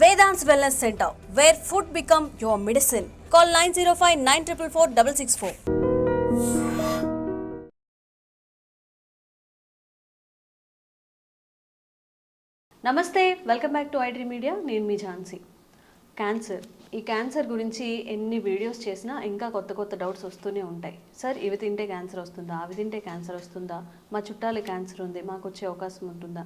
Vedant wellness centre where food become your medicine call nine zero five nine triple four double six four నమస్తే welcome back to iDream media నేను మీ Jhansi. Cancer ఈ cancer గురించి ఎన్ని videos చేసినా ఇంకా కొత్త కొత్త డౌట్స్ వస్తూనే ఉంటాయి. సార్ ఇవి తింటే క్యాన్సర్ వస్తుందా? అవి తింటే క్యాన్సర్ వస్తుందా? మా చుట్టాలు క్యాన్సర్ ఉంది. మాకు వచ్చే అవకాశం ఉంటుందా?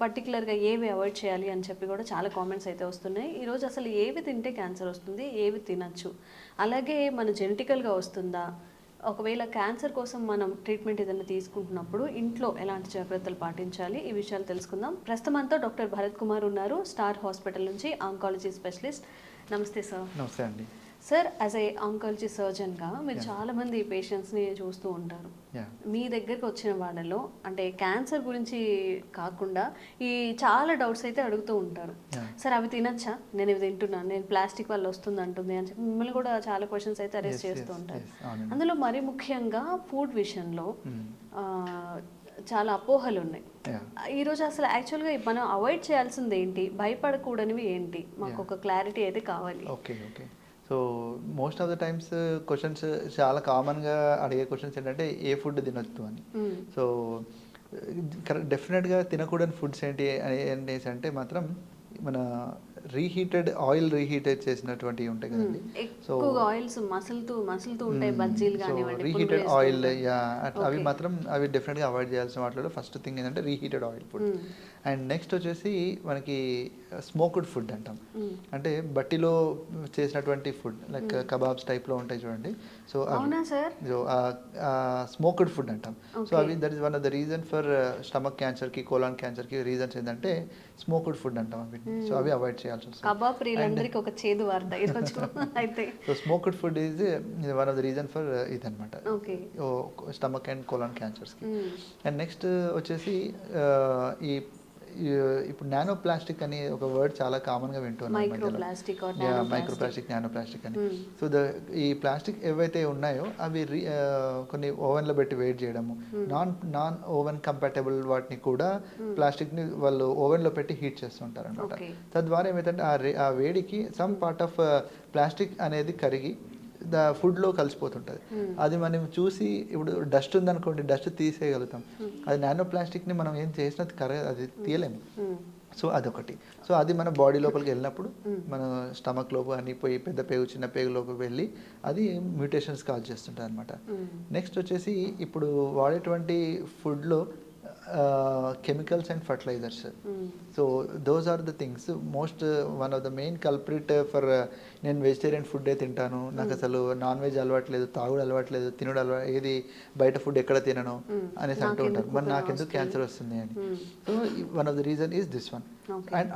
పర్టికులర్గా ఏవి అవాయిడ్ చేయాలి అని చెప్పి కూడా చాలా కామెంట్స్ అయితే వస్తున్నాయి. ఈరోజు అసలు ఏవి తింటే క్యాన్సర్ వస్తుంది ఏవి తినచ్చు? అలాగే మన జెనెటికల్గా వస్తుందా? ఒకవేళ క్యాన్సర్ కోసం మనం ట్రీట్మెంట్ ఏదైనా తీసుకుంటున్నప్పుడు ఇంట్లో ఎలాంటి జాగ్రత్తలు పాటించాలి? ఈ విషయాలు తెలుసుకుందాం. ప్రస్తుతం అంతా డాక్టర్ భరత్ కుమార్ ఉన్నారు స్టార్ హాస్పిటల్ నుంచి ఆంకాలజీ స్పెషలిస్ట్. నమస్తే సార్. నమస్తే అండి. సార్ యాజ్ ఏ ఆంకాలజీ సర్జన్గా మీరు చాలా మంది పేషెంట్స్ని చూస్తూ ఉంటారు. మీ దగ్గరకు వచ్చిన వాళ్ళలో అంటే క్యాన్సర్ గురించి కాకుండా ఈ చాలా డౌట్స్ అయితే అడుగుతూ ఉంటారు. సార్ అవి తినచ్చా? నేను ఇవి తింటున్నాను. నేను ప్లాస్టిక్ వల్ల వస్తుంది అంటుంది అని చెప్పి మిమ్మల్ని కూడా చాలా క్వశ్చన్స్ అయితే అరెస్ట్ చేస్తూ ఉంటారు. అందులో మరి ముఖ్యంగా ఫుడ్ విషయంలో Mm. ఆ, చాలా అపోహలు ఉన్నాయి. ఈరోజు అసలు యాక్చువల్గా మనం అవాయిడ్ చేయాల్సింది ఏంటి? భయపడకూడనివి ఏంటి? మాకు. ఒక క్లారిటీ అయితే కావాలి. Okay okay so most of the times questions చాలా కామన్గా అడిగే క్వశ్చన్స్ ఏంటంటే ఏ ఫుడ్ తినొద్దు అని. సో కరెక్ట్ డెఫినెట్గా తినకూడని ఫుడ్స్ ఏంటి అని అనేసి అంటే మాత్రం మన రీహీటెడ్ ఆయిల్ రీహీటెడ్ చేసినటువంటివి ఉంటాయి కదండి సో ఆయిల్స్ మసులుతూ మసులుతూ ఉంటాయి బజ్జీలు కానివ్వండి రీహీటెడ్ ఆయిల్. యా అట్లా అవి. మాత్రం అవి డెఫినెట్గా అవాయిడ్ చేయాల్సిన వాటిలో ఫస్ట్ థింగ్ ఏంటంటే reheated oil food. And next వచ్చేసి మనకి స్మోక్డ్ ఫుడ్ అంటాం. అంటే బట్టిలో చేసినటువంటి ఫుడ్ లైక్ కబాబ్స్ టైప్లో ఉంటాయి చూడండి. సో సో స్మోక్డ్ ఫుడ్ అంటాం. సో. అవి that is one of the reason for stomach క్యాన్సర్కి కోలాన్ క్యాన్సర్కి రీజన్స్ ఏంటంటే స్మోక్డ్ ఫుడ్ అంటాం అవి. సో అవి అవాయిడ్ చేయాల్సి వస్తుంది. So smoked food is one of the reason for ఇదనమాట స్టమక్ అండ్ కోలాన్ క్యాన్సర్స్కి. అండ్ నెక్స్ట్ వచ్చేసి ఈ- ఇప్పుడు నానో ప్లాస్టిక్ అని ఒక వర్డ్ చాలా కామన్గా వింటున్నాం. మైక్రో ప్లాస్టిక్ నానో ప్లాస్టిక్ అని. సో ద ఈ ప్లాస్టిక్ ఏవైతే ఉన్నాయో అవి కొన్ని ఓవెన్లో పెట్టి వెయిట్ చేయడము నాన్ నాన్ ఓవెన్ కంపాటబుల్ వాటిని కూడా ప్లాస్టిక్ని వాళ్ళు ఓవెన్లో పెట్టి హీట్ చేస్తుంటారు అనమాట. తద్వారా రే- ఆ వేడికి సమ్ పార్ట్ ఆఫ్ ప్లాస్టిక్ అనేది కరిగి ద ఫుడ్లో కలిసిపోతుంటుంది. అది మనం చూసి ఇప్పుడు డస్ట్ ఉందనుకోండి డస్ట్ తీసేయగలుగుతాం. అది నానో ప్లాస్టిక్ని మనం ఏం చేసినా కర అది తీయలేము. Mm. సో అదొకటి. సో అది మన బాడీ లోపలికి వెళ్ళినప్పుడు మన స్టమక్ లోపు అని పోయి పెద్ద పేగు చిన్న పేగులోకి వెళ్ళి అది మ్యూటేషన్స్ కాల్ చేస్తుంటుంది అనమాట. నెక్స్ట్ వచ్చేసి ఇప్పుడు వాడేటువంటి ఫుడ్లో chemicals and fertilisers. So those are the things most one of the main culprit for నేను వెజిటేరియన్ ఫుడ్డే తింటాను నాకు అసలు నాన్ వెజ్ అలవాట్లేదు తాగుడు అలవాట్లేదు తినుడు అలవా ఏది బయట ఫుడ్ ఎక్కడ తినను Mm. అనేసి అంటూ ఉంటారు మరి నాకెందుకు? క్యాన్సర్ వస్తుంది అని. So one of the reason is this one. And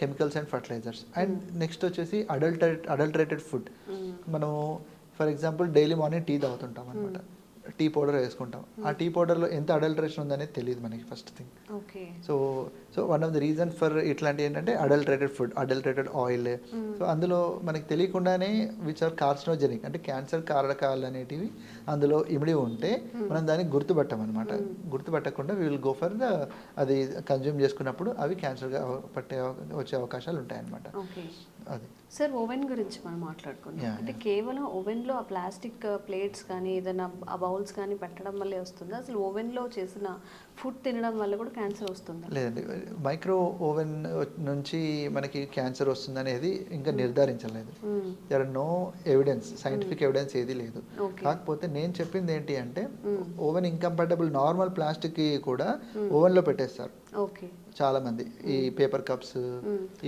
chemicals and fertilisers and next వచ్చేసి అడల్టరేట్ అడల్టరేటెడ్ ఫుడ్. మనము for example daily morning tea తాగుతుంటాం అనమాట టీ పౌడర్ వేసుకుంటాం. ఆ టీ పౌడర్లో ఎంత అడల్టరేషన్ ఉందనేది తెలియదు మనకి first thing. Okay. So so one of the reason for ఇట్లాంటి ఏంటంటే adulterated food adulterated oil. So అందులో మనకి తెలియకుండానే విచ్ ఆర్ కార్సినోజెనిక్ అంటే క్యాన్సర్ కారకాలు అనేటివి అందులో ఇమిడి ఉంటే మనం దాన్ని గుర్తుపట్టాం అనమాట గుర్తుపట్టకుండా విల్ గో ఫర్ ద అది కన్జ్యూమ్ చేసుకున్నప్పుడు అవి క్యాన్సర్గా పట్టే వచ్చే అవకాశాలు ఉంటాయన్నమాట. అది. సార్ ఓవెన్ గురించి మనం మాట్లాడుకున్నాం Yeah, అంటే. కేవలం ఓవెన్లో ఆ ప్లాస్టిక్ ప్లేట్స్ కానీ ఏదైనా ఆ బౌల్స్ కానీ పెట్టడం వల్లే వస్తుందా? అసలు ఓవెన్లో చేసిన ఫుడ్ తినడం వల్ల కూడా క్యాన్సర్ వస్తుందా? లేదండి. మైక్రో ఓవెన్ నుంచి మనకి క్యాన్సర్ వస్తుంది అనేది ఇంకా నిర్ధారించలేదు. There are no evidence scientific evidence ఏది లేదు. కాకపోతే నేను చెప్పింది ఏంటి అంటే ఓవెన్ ఇంకంపాటబుల్ నార్మల్ ప్లాస్టిక్ కూడా ఓవెన్లో పెట్టేస్తారు. ఓకే. చాలా మంది ఈ పేపర్ కప్స్.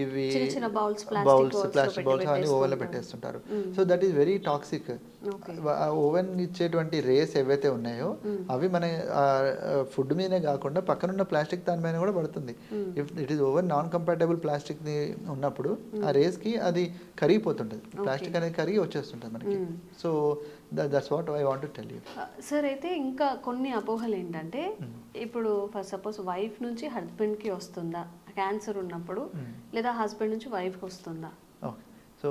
ఇవి బౌల్స్లో ప్లాస్టిక్ బౌల్స్ అన్ని ఓవెన్లో పెట్టేస్తుంటారు. పెట్టేస్తుంటారు. So that is very toxic oven ఇచ్చేటువంటి రేస్ ఏవైతే ఉన్నాయో అవి మన ఫుడ్ మీదనే కాకుండా పక్కనున్న ప్లాస్టిక్ దాని మీద కూడా పడుతుంది. If it is oven non compatible plastic ఉన్నప్పుడు ఆ రేస్కి అది కరిగిపోతుంటుంది. ప్లాస్టిక్ అనేది కరిగి వచ్చేస్తుంటుంది మనకి. So that's what I want tell you. Sir అయితే ఇంకా కొన్ని అపోహలు ఏంటంటే ఇప్పుడు ఫర్ సపోజ్ వైఫ్ నుంచి హస్బెండ్కి వస్తుందా? క్యాన్సర్ ఉన్నప్పుడు లేదా హస్బెండ్ నుంచి వైఫ్కి వస్తుందా? ఓకే. సో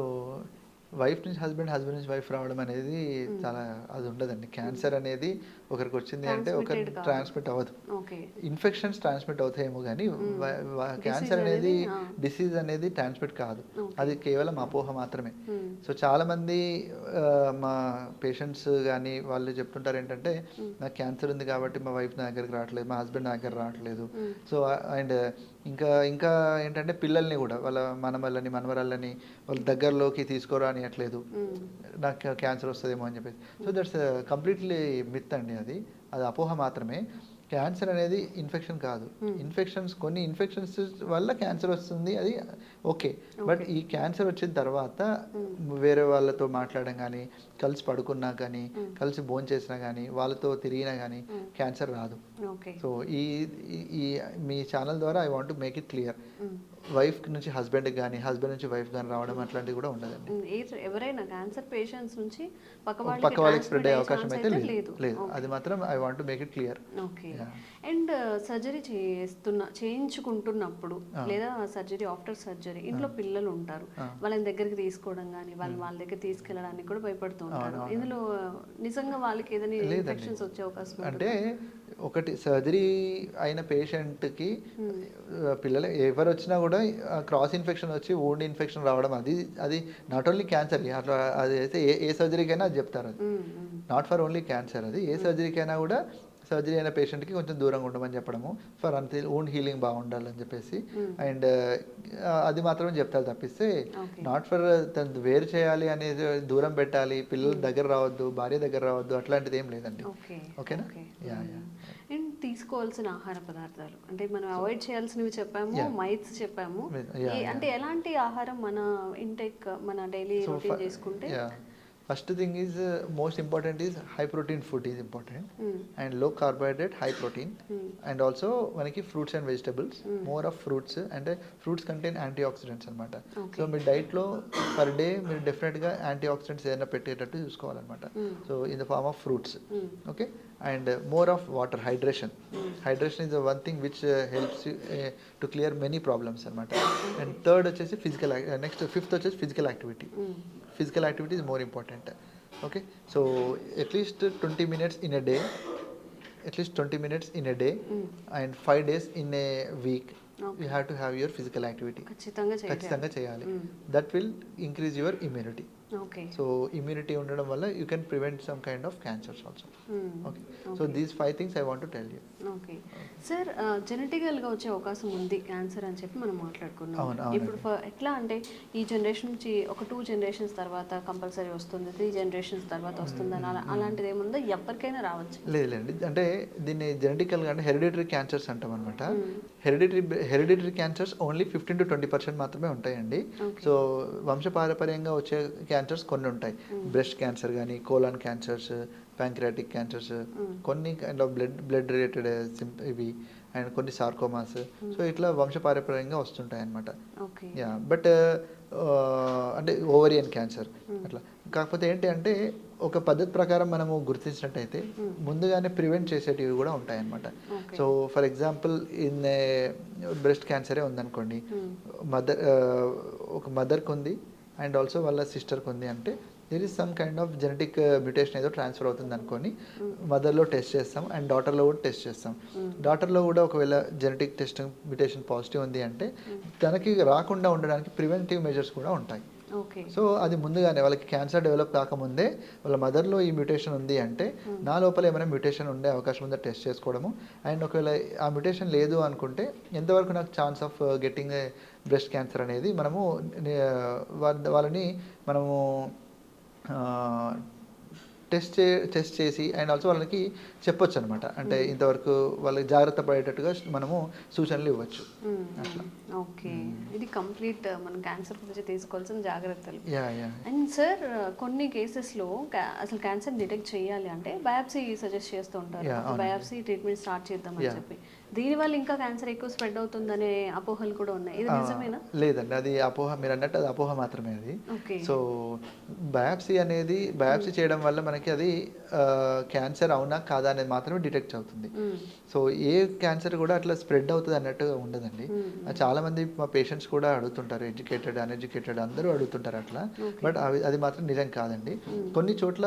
వైఫ్ నుంచి హస్బెండ్ హస్బెండ్ నుంచి వైఫ్ రావడం అనేది చాలా అది ఉండదండి క్యాన్సర్ అనేది ఒకరికి వచ్చింది అంటే ఒక Transmitted కాదు. ట్రాన్స్మిట్ అవ్వదు ఇన్ఫెక్షన్స్ ట్రాన్స్మిట్ అవుతాయేమో కానీ క్యాన్సర్ Disease అనేది. డిసీజ్ అనేది ట్రాన్స్మిట్ కాదు. అది కేవలం అపోహ మాత్రమే Hmm. సో చాలా మంది మా పేషెంట్స్ కానీ వాళ్ళు చెప్తుంటారు ఏంటంటే నాకు క్యాన్సర్ ఉంది కాబట్టి మా వైఫ్ నా దగ్గరికి రావట్లేదు మా హస్బెండ్ నా దగ్గర రావట్లేదు Hmm. సో అండ్ ఇంకా ఇంకా ఏంటంటే పిల్లల్ని కూడా వాళ్ళ మనమల్లని మనవరాళ్ళని వాళ్ళ దగ్గరలోకి తీసుకురానియట్లేదు Hmm. నాకు క్యాన్సర్ వస్తుందేమో అని చెప్పేసి. సో దట్స్ కంప్లీట్లీ మిత్ అండి అది. అది అపోహ మాత్రమే. క్యాన్సర్ అనేది ఇన్ఫెక్షన్ కాదు. ఇన్ఫెక్షన్స్ కొన్ని ఇన్ఫెక్షన్స్ వల్ల క్యాన్సర్ వస్తుంది అది ఓకే. బట్ ఈ క్యాన్సర్ వచ్చిన తర్వాత వేరే వాళ్ళతో మాట్లాడడం కానీ కలిసి పడుకున్నా కానీ కలిసి భోజనం చేసినా కానీ వాళ్ళతో తిరిగినా కానీ క్యాన్సర్ రాదు. సో ఈ ఈ- మీ ఛానల్ ద్వారా I want make it clear. Hmm. Wife నుంచి హస్బెండ్ కానీ హస్బెండ్ నుంచి వైఫ్ కానీ రావడం అట్లాంటివి కూడా ఉండదండి. ఎవరైనా క్యాన్సర్ పేషెంట్స్ నుంచి పక్క వాళ్ళకి స్ప్రెడ్ అయ్యే అవకాశం అయితే లేదు. లేదు. అది మాత్రం I want make it clear. And surgery చేస్తున్న చేయించుకుంటున్నప్పుడు లేదా సర్జరీ ఆఫ్టర్ సర్జరీ ఇంట్లో పిల్లలు ఉంటారు వాళ్ళని దగ్గరికి తీసుకోవడం కానీ వాళ్ళని వాళ్ళ దగ్గర తీసుకెళ్ళడానికి కూడా భయపడుతూ ఉంటారు ఇందులో నిజంగా వాళ్ళకి ఏదైనా. ఇన్ఫెక్షన్స్ వచ్చే అవకాశం? అంటే ఒకటి సర్జరీ అయిన పేషెంట్కి పిల్లలు ఎవరు వచ్చినా కూడా క్రాస్ ఇన్ఫెక్షన్ వచ్చి ఓల్డ్ ఇన్ఫెక్షన్ రావడం అది అది నాట్ ఓన్లీ క్యాన్సర్ అట్లా అది అయితే ఏ ఏ సర్జరీకైనా అది చెప్తారు అది. నాట్ ఫర్ ఓన్లీ క్యాన్సర్ అది. ఏ సర్జరీకైనా కూడా సర్జరీ అయిన పేషెంట్కి కొంచెం దూరంగా ఉండమని చెప్పడము. ఫర్ అంతే ఓన్ హీలింగ్ బాగుండాలని చెప్పేసి. అండ్ అది మాత్రమే చెప్తారు తప్పిస్తే. నాట్ ఫర్ తను వేరు చేయాలి అనేది దూరం పెట్టాలి పిల్లలు దగ్గర రావద్దు భార్య దగ్గర రావద్దు అట్లాంటిది ఏం లేదండి. ఓకే ఓకేనా ఓకే యా యా అండ్ తీసుకోవాల్సిన ఆహార పదార్థాలు. అంటే మనం అవాయిడ్ చేయాల్సినవి చెప్పాము. మైత్స్ చెప్పాము. అంటే ఎలాంటి ఆహారం మన ఇంటేక్ మన డైలీ రొటీన్ చేసుకుంటే. First thing is most important is high protein food is important. అండ్లో carbohydrate high protein. And also మనకి fruits and vegetables more of fruits అంటే ఫ్రూట్స్ కంటైన్ యాంటీ ఆక్సిడెంట్స్ అనమాట. సో మీ డైట్లో పర్ డే మీరు డెఫినెట్గా antioxidants ఏదైనా పెట్టేటట్టు చూసుకోవాలన్నమాట. So in the form of fruits. Okay and more of water hydration hydration is one thing which helps to clear many problems అనమాట and third వచ్చేసి physical next fifth వచ్చేసి physical activity Mm. Physical activity is more important okay so at least twenty minutes in a day at least twenty minutes in a day Mm. And five days in a week Okay. You have to have your physical activity ఖచ్చితంగా చేయాలి ఖచ్చితంగా చేయాలి Mm. That will increase your immunity so immunity ఉండడం వల్ల you can prevent some kind of cancers also. Okay so these five things I want to tell you okay sir జెనెటికల్గా వచ్చే అవకాశం ఉంది cancer అని చెప్పి మనం మాట్లాడుకున్నాం. ఇప్పుడు ఎట్లా అంటే ఈ జనరేషన్ నుంచి ఒక టూ జనరేషన్స్ తర్వాత కంపల్సరీ వస్తుంది త్రీ జనరేషన్స్ తర్వాత వస్తుంది అని అలా- అలాంటిది ఏముందో? ఎవరికైనా రావచ్చు. లేదులేండి అంటే దీన్ని జెనెటికల్గా అంటే హెరిడిటరీ క్యాన్సర్స్ అంటాం అనమాట hereditary hereditary cancers only fifteen to twenty percent మాత్రమే ఉంటాయండి. సో వంశపారపర్యంగా వచ్చే క్యాన్సర్స్ కొన్ని ఉంటాయి. బ్రెస్ట్ క్యాన్సర్ కానీ కోలాన్ క్యాన్సర్స్ ప్యాంక్రియాటిక్ క్యాన్సర్స్ కొన్ని kind of blood blood related ఇవి అండ్ కొన్ని సార్కోమాస్ సో ఇట్లా వంశపారపర్యంగా వస్తుంటాయి అనమాట యా బట్ అంటే ఓవరియన్ క్యాన్సర్ అట్లా. కాకపోతే ఏంటి అంటే ఒక పద్ధతి ప్రకారం మనము గుర్తించినట్టయితే ముందుగానే ప్రివెంట్ చేసేటివి కూడా ఉంటాయి అన్నమాట Okay. So for example in breast క్యాన్సరే ఉందనుకోండి. మదర్ ఒక మదర్కి ఉంది అండ్ ఆల్సో వాళ్ళ సిస్టర్కి ఉంది అంటే there is some kind of genetic mutation ఏదో ట్రాన్స్ఫర్ అవుతుంది అనుకోని మదర్లో టెస్ట్ చేస్తాం అండ్ డాటర్లో కూడా టెస్ట్ చేస్తాం. డాటర్లో కూడా ఒకవేళ జెనెటిక్ టెస్ట్ మ్యూటేషన్ పాజిటివ్ ఉంది అంటే తనకి రాకుండా ఉండడానికి ప్రివెంటివ్ మెజర్స్ కూడా ఉంటాయి. సో అది ముందుగానే వాళ్ళకి క్యాన్సర్ డెవలప్ కాకముందే వాళ్ళ మదర్లో ఈ మ్యూటేషన్ ఉంది అంటే నా లోపల ఏమైనా మ్యూటేషన్ ఉండే అవకాశం ఉందో టెస్ట్ చేసుకోవడము? అండ్ ఒకవేళ ఆ మ్యూటేషన్ లేదు అనుకుంటే ఎంతవరకు నాకు chance of getting breast cancer అనేది మనము వాళ్ళని మనము టెస్ట్ చే టెస్ట్ చేసి అండ్ ఆల్సో వాళ్ళకి చెప్పొచ్చు అనమాట అంటే ఇంతవరకు వాళ్ళకి జాగ్రత్త పడేటట్టుగా మనము సూచనలు ఇవ్వచ్చు. అట్లా. ఓకే ఇది కంప్లీట్ మనం క్యాన్సర్ గురించి తీసుకోవాల్సిన జాగ్రత్తలు. యా యా అండ్ సార్ కొన్ని కేసెస్లో అసలు క్యాన్సర్ డిటెక్ట్ చేయాలి అంటే బయాప్సీ సజెస్ట్ చేస్తూ ఉంటారు. బయాప్సీ ట్రీట్మెంట్ స్టార్ట్ చేద్దామని Yeah. చెప్పి. దీనివల్ల ఇంకా క్యాన్సర్ ఎక్కువ స్ప్రెడ్ అవుతుందనే అపోహలు కూడా ఉన్నాయి. ఇది నిజమేనా? లేదండి అది అపోహ మీరు అన్నట్టు అది అపోహ మాత్రమే అది. సో బయాప్సీ అనేది బయాప్సీ చేయడం వల్ల మనకి అది క్యాన్సర్ అవునా కాదా అనేది మాత్రమే డిటెక్ట్ అవుతుంది. సో ఏ క్యాన్సర్ కూడా అట్లా స్ప్రెడ్ అవుతుంది అన్నట్టు ఉండదండి. చాలా మంది మా పేషెంట్స్ కూడా అడుగుతుంటారు ఎడ్యుకేటెడ్ అన్ఎడ్యుకేటెడ్ అందరూ అడుగుతుంటారు అట్లా. బట్ అది మాత్రం నిజం కాదండి. కొన్ని చోట్ల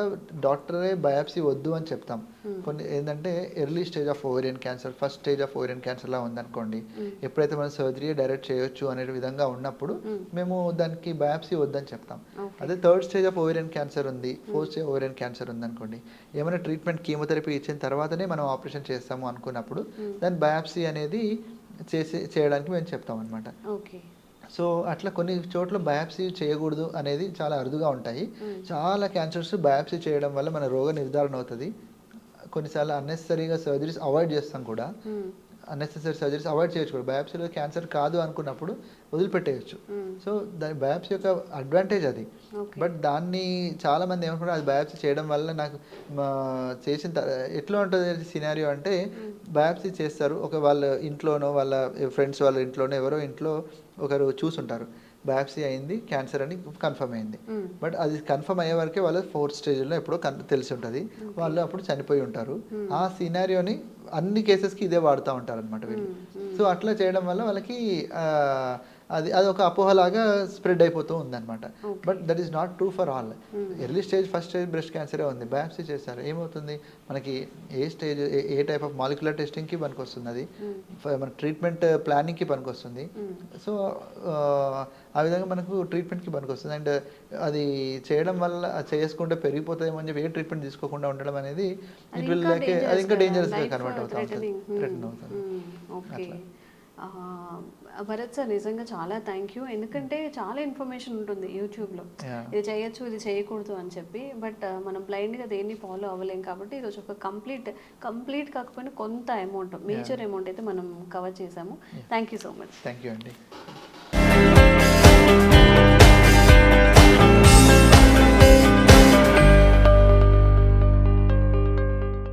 డాక్టరే బయాప్సీ వద్దు అని చెప్తాం. కొన్ని ఏంటంటే early stage of ovarian cancer first stage of ovarian cancer లా ఉందనుకోండి. ఎప్పుడైతే మనం సర్జరీ డైరెక్ట్ చేయొచ్చు అనే విధంగా ఉన్నప్పుడు మేము. దానికి బయాప్సీ వద్దని చెప్తాం. అదే third stage of ovarian cancer ఉంది ఫోర్త్ స్టేజ్ ఓవేరియన్ క్యాన్సర్ ఉంది అనుకోండి ఏమైనా ట్రీట్మెంట్ కీమోథెరపీ ఇచ్చిన తర్వాతనే మనం ఆపరేషన్ చేస్తాము అనుకున్నప్పుడు దాని బయాప్సీ అనేది చేసి చేయడానికి మేము చెప్తాం అనమాట ఓకే. సో అట్లా కొన్ని చోట్ల బయాప్సీ చేయకూడదు అనేది చాలా అరుదుగా ఉంటాయి. చాలా క్యాన్సర్స్ బయాప్సీ చేయడం వల్ల మన రోగ నిర్ధారణ అవుతుంది. కొన్నిసార్లు అన్నెసరీగా సర్జరీస్ అవాయిడ్ చేస్తాం కూడా. అన్నెసరీ సర్జరీస్ అవాయిడ్ చేయొచ్చు కూడా. బయాప్సీలో క్యాన్సర్ కాదు అనుకున్నప్పుడు వదిలిపెట్టేయచ్చు. సో దాని బయాప్సీ యొక్క అడ్వాంటేజ్ అది. బట్ దాన్ని చాలా మంది ఏమనుకుంటారు అది బయాప్సీ చేయడం వల్ల నాకు చేసిన ఎట్లా ఉంటుంది సినారియో అంటే బయాప్సీ చేస్తారు. ఒక వాళ్ళ ఇంట్లోనో వాళ్ళ ఫ్రెండ్స్ వాళ్ళ ఇంట్లోనో ఎవరో ఇంట్లో ఒకరు చూసుంటారు. బయాప్సీ అయింది క్యాన్సర్ అని కన్ఫర్మ్ అయింది. బట్ అది కన్ఫర్మ్ అయ్యే వరకే వాళ్ళు ఫోర్త్ స్టేజ్లో ఎప్పుడో కన్ తెలిసి ఉంటుంది. వాళ్ళు అప్పుడు చనిపోయి ఉంటారు. ఆ సినారియోని అన్ని కేసెస్కి ఇదే వాడుతూ ఉంటారు అనమాట వీళ్ళు సో అట్లా చేయడం వల్ల వాళ్ళకి ఆ, అది అది ఒక అపోహలాగా స్ప్రెడ్ అయిపోతూ ఉందన్నమాట. But that is not true for all. Early stage first stage breast క్యాన్సరే ఉంది. బయాప్సీ చేస్తారు ఏమవుతుంది? మనకి ఏ స్టేజ్ ఏ టైప్ ఆఫ్ మాలిక్యులర్ టెస్టింగ్కి పనికి వస్తుంది అది ఫ- మన ట్రీట్మెంట్ ప్లానింగ్కి పనికి వస్తుంది సో ఆ విధంగా మనకు ట్రీట్మెంట్కి పనికి వస్తుంది అండ్ అది చేయడం వల్ల చేసుకుంటే పెరిగిపోతాయేమో అని చెప్పి ఏ ట్రీట్మెంట్ తీసుకోకుండా ఉండడం అనేది ఇట్ విల్ అది ఇంకా డేంజరస్గా కన్వర్ట్ అవుతా ఉంటుంది. Threatening. థ్రెటన్. అవుతుంది అట్లా. భరత్ సార్ నిజంగా చాలా థ్యాంక్ యూ ఎందుకంటే చాలా ఇన్ఫర్మేషన్ ఉంటుంది యూట్యూబ్లో. ఇది చేయొచ్చు ఇది చేయకూడదు అని చెప్పి. బట్ మనం బ్లైండ్గా దేన్ని ఫాలో అవ్వలేం కాబట్టి ఈరోజు ఒక కంప్లీట్ కంప్లీట్ కాకపోయినా కొంత అమౌంట్ మేజర్ అమౌంట్ అయితే మనం కవర్ చేసాము. Thank you so much thank you అండి